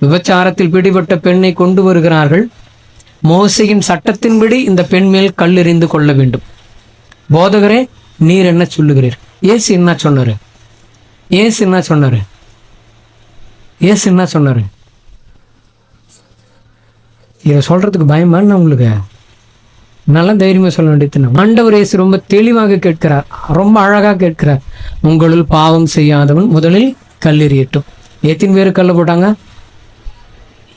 விபச்சாரத்தில் பிடிபட்ட பெண்ணை கொண்டு வருகிறார்கள். மோசையின் சட்டத்தின்படி இந்த பெண் மேல் கல்லெறிந்து கொள்ள வேண்டும். போதகரே நீர் என்ன சொல்லுகிறீர்? ஏசு என்ன சொன்னாரு? ஏசு என்ன சொன்னாரு? ஏசு என்ன சொன்னாரு? இதை சொல்றதுக்கு பயமா உங்களுக்கு. நல்லா தைரியமா சொல்ல வேண்டியது ஆண்டவர் இயேசு ரொம்ப தெளிவாக கேட்கிறார். ரொம்ப அழகா கேட்கிறார். உங்களுள் பாவம் செய்யாதவன் முதலில் கல்லெறியட்டும் எத்தனை பேர் கல்ல போட்டாங்க?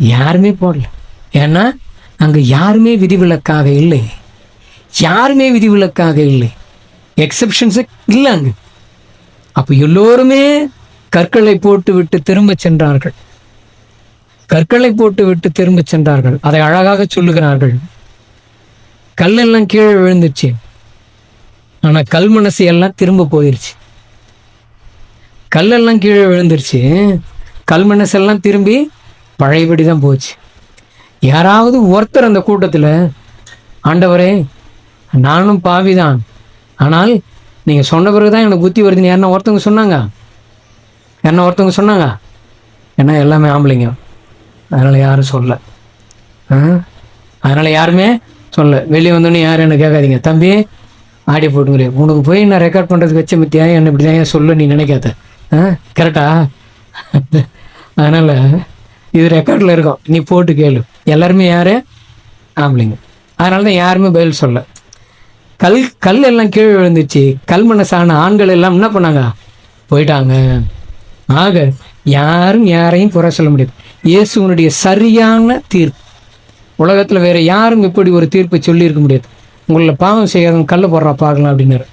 யாருமே போடல. ஏன்னா அங்கே யாருமே விதிவிலக்காக இல்லை. யாருமே விதிவிலக்காக இல்லை. எக்ஸப்ஷன்ஸு இல்லை அங்கே. அப்போ எல்லோருமே கற்களை போட்டு விட்டு திரும்ப சென்றார்கள். கற்களை போட்டு விட்டு திரும்ப சென்றார்கள். அதை அழகாக சொல்லுகிறார்கள். கல்லெல்லாம் கீழே விழுந்துச்சு. ஆனால் கல் மனசு எல்லாம் திரும்ப போயிருச்சு. கல்லெல்லாம் கீழே விழுந்துருச்சு. கல் மனசெல்லாம் திரும்பி பழையபடி தான் போச்சு. யாராவது ஒருத்தர் அந்த கூட்டத்தில் ஆண்டவரே நானும் பாவிதான். ஆனால் நீங்கள் சொன்ன பிறகு தான் எனக்கு புத்தி வருதுன்னு யாருன்னா ஒருத்தவங்க சொன்னாங்க? யாருன்னா ஒருத்தவங்க சொன்னாங்க? ஏன்னா எல்லாமே ஆம்பளைங்க. அதனால் யாரும் சொல்ல. ஆ? அதனால் யாருமே சொல்ல. வெளியே வந்தோடனே யாரும் என்ன கேட்காதீங்க. தம்பி ஆடி போட்டுங்களே உனக்கு போய் நான் ரெக்கார்ட் பண்ணுறதுக்கு வச்ச மித்தியா என்ன இப்படி தான் சொல்ல நீ நினைக்காத? ஆ? கரெக்டா அதனால் இது ரெக்கார்டில் இருக்கும். நீ போட்டு கேளு. எல்லாருமே யார்? ஆம்பளைங்க. அதனால தான் யாருமே பதில் சொல்ல. கல் கல் எல்லாம் கீழே விழுந்துச்சு கல் சாண ஆண்கள் எல்லாம் என்ன பண்ணாங்க? போயிட்டாங்க. ஆக யாரும் யாரையும் குறை சொல்ல முடியாது. இயேசுவனுடைய சரியான தீர்ப்பு. உலகத்தில் வேறு யாரும் இப்படி ஒரு தீர்ப்பை சொல்லியிருக்க முடியாது. உங்களை பாவம் செய்யாதவங்க கல்ல போடுறா பார்க்கலாம் அப்படின்னாரு.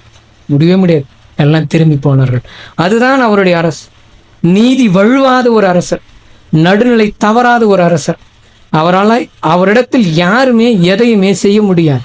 முடியவே முடியாது. எல்லாம் திரும்பி போனார்கள். அதுதான் அவருடைய அரசு. நீதி வழுவாத ஒரு அரசர். நடுநிலை தவறாத ஒரு அரசர். அவரால் அவரிடத்தில் யாருமே எதையுமே செய்ய முடியாது.